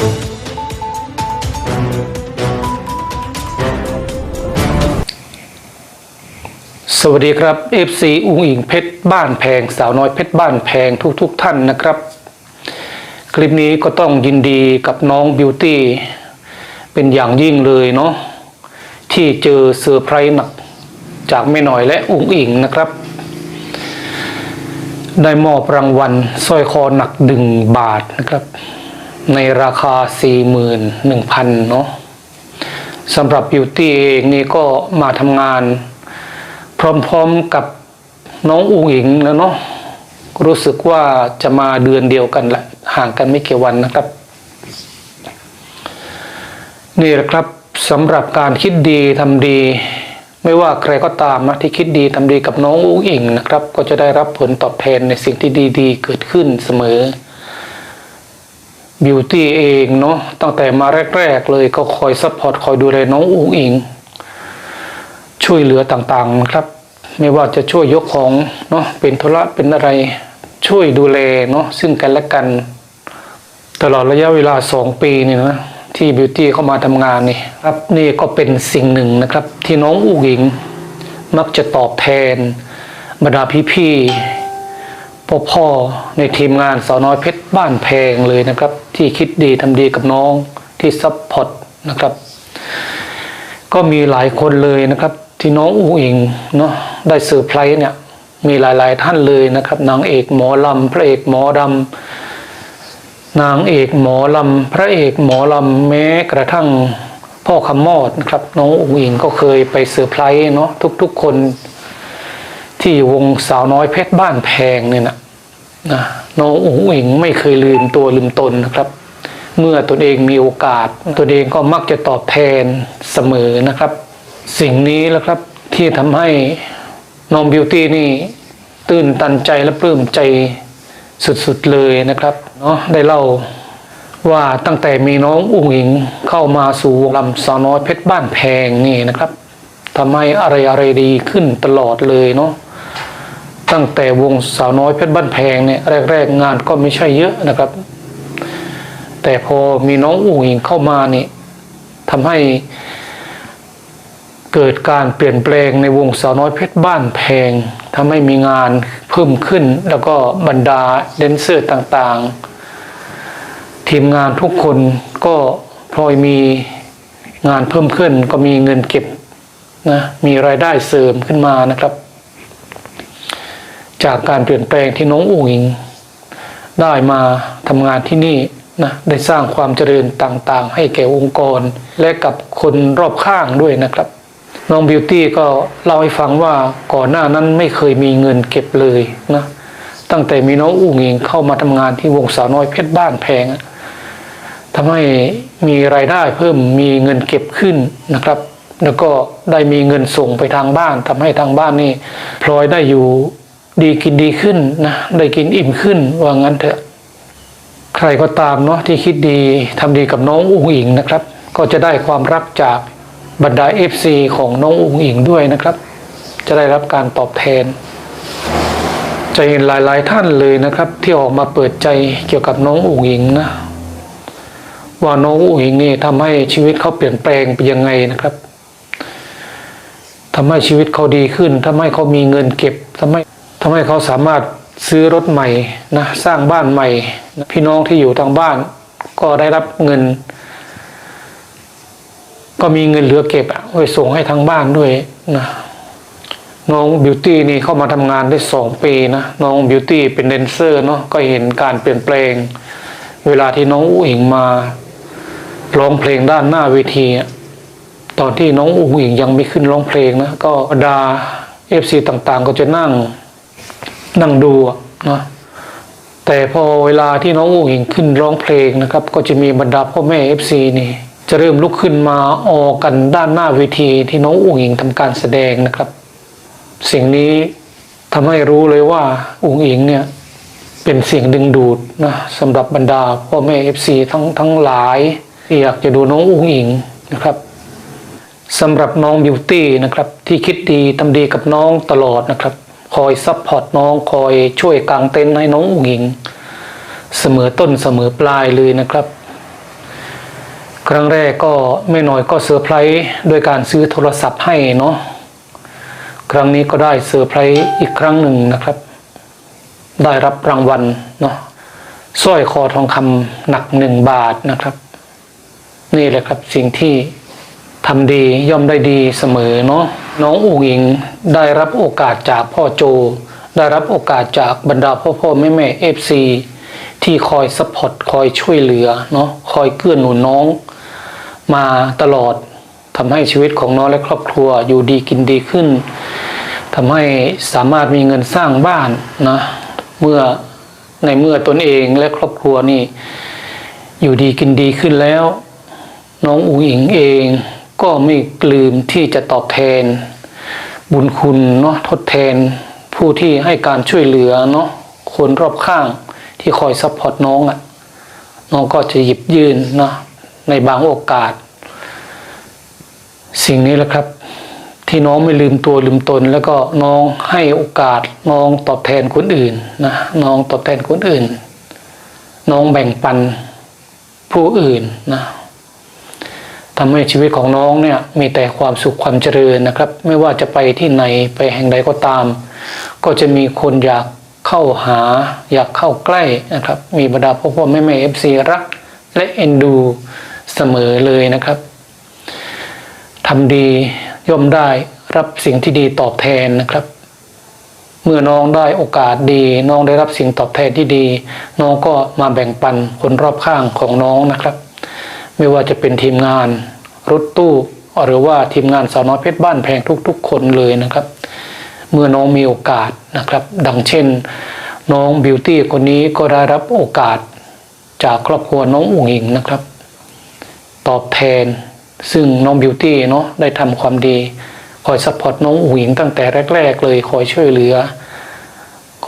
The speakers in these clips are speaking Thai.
สวัสดีครับ FC อุ้งอิงเพชรบ้านแพง สาวน้อยเพชรบ้านแพงทุกๆทท่านนะครับ คลิปนี้ก็ต้องยินดีกับน้องบิวตี้เป็นอย่างยิ่งเลยเนาะที่เจอเซอร์ไพรส์หนักจากแม่หน่อยและอุ้งอิงนะครับ ได้มอบรางวัลสร้อยคอหนักดึงบาทนะครับ ในราคา 41,000เนาะสำหรับบิวตี้เองนี่ก็มาทำงาน พร้อมๆกับน้องอุ๋งอิงแล้วเนาะรู้สึกว่าจะมาเดือนเดียวกันแหละห่างกันไม่กี่วันนะครับ นี่แหละครับสำหรับการคิดดีทำดี ไม่ว่าใครก็ตามนะที่คิดดีทำดีกับน้องอุ๋งอิงนะครับ ก็จะได้รับผลตอบแทนในสิ่งที่ดี ๆ เกิดขึ้นเสมอ บิวตี้เองเนาะตั้งแต่มาแรก ๆ เลยก็คอยซัพพอร์ตคอยดูแลน้องอุ๋งอิง ช่วยเหลือต่างๆนะครับ ไม่ว่าจะช่วยยกของเนาะเป็นธุระเป็นอะไรช่วยดูแลเนาะซึ่งกันและกัน ตลอดระยะเวลาสองปีนี่นะที่บิวตี้เข้ามาทำงานนี่ครับนี่ก็เป็นสิ่งหนึ่งนะครับ ที่น้องอูหญิง มักจะตอบแทนบรรดาพี่ๆ พ่อพ่อในทีมงานสาวน้อยเพชรบ้านแพงเลยนะครับ ที่คิดดีทำดีกับน้องที่ซัพพอร์ตนะครับ ก็มีหลายคนเลยนะครับ ที่น้องอูอิงเนาะได้เซอร์ไพรส์เนี่ย มีหลาย ๆ ท่านเลยนะครับนางเอกหมอลำพระเอกหมอดำนางเอกหมอลำพระเอกหมอลำแม้กระทั่งพ่อคำมอดนะครับ น้องอูอิงก็เคยไปเซอร์ไพรส์เนาะทุก ๆ คน ที่วงสาวน้อยเพชรบ้านแพงเนี่ยนะนะน้องอูอิงไม่เคยลืมตัวลืมตนนะครับ เมื่อตนเองมีโอกาสตนเองก็มักจะตอบแทนเสมอนะครับ สิ่งนี้แหละครับที่ทำให้น้องบิวตี้นี่ตื่นตันใจและปลื้มใจสุดๆเลยนะครับเนาะได้เล่าว่าตั้งแต่มีน้องอุ๋งอิงเข้ามาสู่วงลำสาวน้อยเพชรบ้านแพงนี่นะครับทำให้อะไรอะไรๆดีขึ้นตลอดเลยเนาะ ตั้งแต่วงสาวน้อยเพชรบ้านแพงเนี่ยแรกๆงานก็ไม่ใช่เยอะนะครับ แต่พอมีน้องอู่อิงเข้ามานี่ทำให้เกิดการเปลี่ยนแปลงในวงสาวน้อยเพชรบ้านแพงทำให้มีงานเพิ่มขึ้น แล้วก็บรรดาแดนเซอร์ต่างๆ ทีมงานทุกคนก็พลอยมีงานเพิ่มขึ้น ก็มีเงินเก็บนะมีรายได้เสริมขึ้นมานะครับ จากการเปลี่ยนแปลงที่น้องอู่อิง ได้มาทำงานที่นี่นะได้สร้างความเจริญต่างๆ ให้แก่องค์กร และกับคนรอบข้างด้วยนะครับ น้องบิวตี้ก็เล่าให้ฟังว่าก่อนหน้านั้นไม่เคยมีเงินเก็บเลยนะตั้งแต่มีน้องอู่งิงเข้ามาทำงานที่วงสาวน้อยเพชรบ้านแพงทำให้มีรายได้เพิ่มมีเงินเก็บขึ้นนะครับ แล้วก็ได้มีเงินส่งไปทางบ้านทำให้ทางบ้านนี่พลอยได้อยู่ ดีกินดีขึ้นนะได้กินอิ่มขึ้นว่างั้นเถอะใครก็ตามเนาะที่คิดดีทำดีกับน้องอุ๋งอิงนะครับ ก็จะได้ความรักจากบรรดา FC ของน้องอุ๋งอิงด้วยนะครับ จะได้รับการตอบแทน จะเห็นหลายๆท่านเลยนะครับ ที่ออกมาเปิดใจเกี่ยวกับน้องอุ๋งอิงนะว่าน้องอุ๋งอิงนี่ทำให้ชีวิตเขาเปลี่ยนแปลงไปยังไงนะครับทำให้ชีวิตเขาดีขึ้นทำให้เขามีเงินเก็บทำให้ ทำให้เขาสามารถซื้อรถใหม่นะสร้างบ้านใหม่ พี่น้องที่อยู่ทางบ้าน ก็ได้รับเงิน ก็มีเงินเหลือเก็บอะไว้ส่งให้ทางบ้านด้วยนะน้องบิวตี้นี่เข้ามาทำงานได้สองปีนะน้องบิวตี้เป็นแดนเซอร์เนาะก็เห็นการเปลี่ยนแปลง เวลาที่น้องอุ๋งอิงมาร้องเพลงด้านหน้าเวทีตอนที่น้องอุ๋งอิงยังไม่ขึ้นร้องเพลงนะก็ดาเอฟซีต่างๆ ก็จะนั่ง นั่งดูนะแต่พอเวลาที่น้องอุ๋งอิงขึ้นร้องเพลงนะครับ ก็จะมีบรรดาพ่อแม่เอฟซีนี่จะเริ่มลุกขึ้นมาออกกันด้านหน้าเวทีที่น้องอุ๋งอิงทำการแสดงนะครับ สิ่งนี้ทำให้รู้เลยว่าอุ๋งอิงเนี่ยเป็นสิ่งดึงดูดนะสำหรับบรรดาพ่อแม่เอฟซีทั้งทั้งหลายที่อยากจะดูน้องอุ๋งอิงนะครับสำหรับน้องบิวตี้นะครับที่คิดดีทำดีกับน้องตลอดนะครับ อยซัพพอร์ตน้องคอยช่วยกางเต็นท์ให้น้องอุ๋งอิง เสมอต้นเสมอปลายเลยนะครับ ครั้งแรกก็ไม่น้อยก็เซอร์ไพรส์โดยการซื้อโทรศัพท์ให้เนาะครั้งนี้ก็ได้เซอร์ไพรส์อีกครั้งหนึ่งนะครับ ได้รับรางวัลเนาะสร้อยคอทองคำหนักหนึ่งบาทนะครับ นี่แหละครับสิ่งที่ทำดีย่อมได้ดีเสมอเนาะ น้องอุ๋งอิงได้รับโอกาสจากพ่อโจ ได้รับโอกาสจากบรรดาพ่อพ่อแม่แม่เอฟซีที่คอยสปอร์ตคอยช่วยเหลือเนาะคอยเกื้อหนุนน้อง มาตลอดทำให้ชีวิตของน้องและครอบครัวอยู่ดีกินดีขึ้นทำให้สามารถมีเงินสร้างบ้านนะเมื่อในเมื่อตนเองและครอบครัวนี่อยู่ดีกินดีขึ้นแล้ว น้องอุ๋งอิงเอง ก็ไม่ลืมที่จะตอบแทน บุญคุณเนาะทดแทนผู้ที่ให้การช่วยเหลือเนาะคนรอบข้างที่คอยซัพพอร์ตน้องอะ่ะน้องก็จะหยิบยื่นเนาะในบางโอกาส สิ่งนี้แหละครับ ที่น้องไม่ลืมตัวลืมตน แล้วก็น้องให้โอกาสน้องตอบแทนคนอื่นนะน้องตอบแทนคนอื่น น้องแบ่งปันผู้อื่นนะ ทำให้ชีวิตของน้องเนี่ยมีแต่ความสุขความเจริญนะครับ ไม่ว่าจะไปที่ไหนไปแห่งใดก็ตาม ก็จะมีคนอยากเข้าหาอยากเข้าใกล้นะครับ มีบรรดาพ่อพ่อแม่แม่เอฟซีรัก และเอ็นดูเสมอเลยนะครับทำดีย่อมได้รับสิ่งที่ดีตอบแทนนะครับ เมื่อน้องได้โอกาสดี น้องได้รับสิ่งตอบแทนที่ดี น้องก็มาแบ่งปันคนรอบข้างของน้องนะครับ ไม่ว่าจะเป็นทีมงานรถตู้ หรือว่าทีมงานสาวน้อยเพชรบ้านแพงทุก ๆ คนเลยนะครับ เมื่อน้องมีโอกาสนะครับ ดังเช่น น้องบิวตี้คนนี้ก็ได้รับโอกาสจากครอบครัวน้องอุ๋งอิงนะครับ ตอบแทนซึ่งน้องบิวตี้เนาะได้ทำความดี คอยซัพพอร์ตน้องอุ๋งอิงตั้งแต่แรก ๆ เลยคอยช่วยเหลือ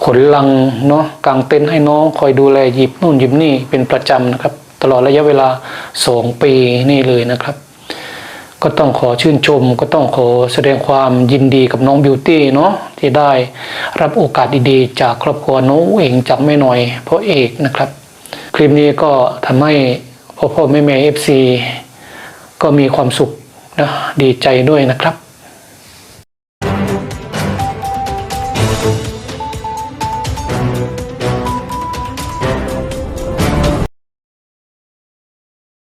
ขนลังเนาะกางเต็นท์ให้น้องคอยดูแลหยิบนู่นหยิบนี่เป็นประจำนะครับ ตลอดระยะเวลาสองปีนี่เลยนะครับ ก็ต้องขอชื่นชม ก็ต้องขอแสดงความยินดีกับน้องบิวตี้เนาะที่ได้รับโอกาสดีๆ จากครอบครัวน้องเองจากแม่หน่อยพ่อเอกนะครับ คลิปนี้ก็ทำให้พ่อพ่อแม่แม่เอฟซีก็มีความสุขนะดีใจด้วยนะครับ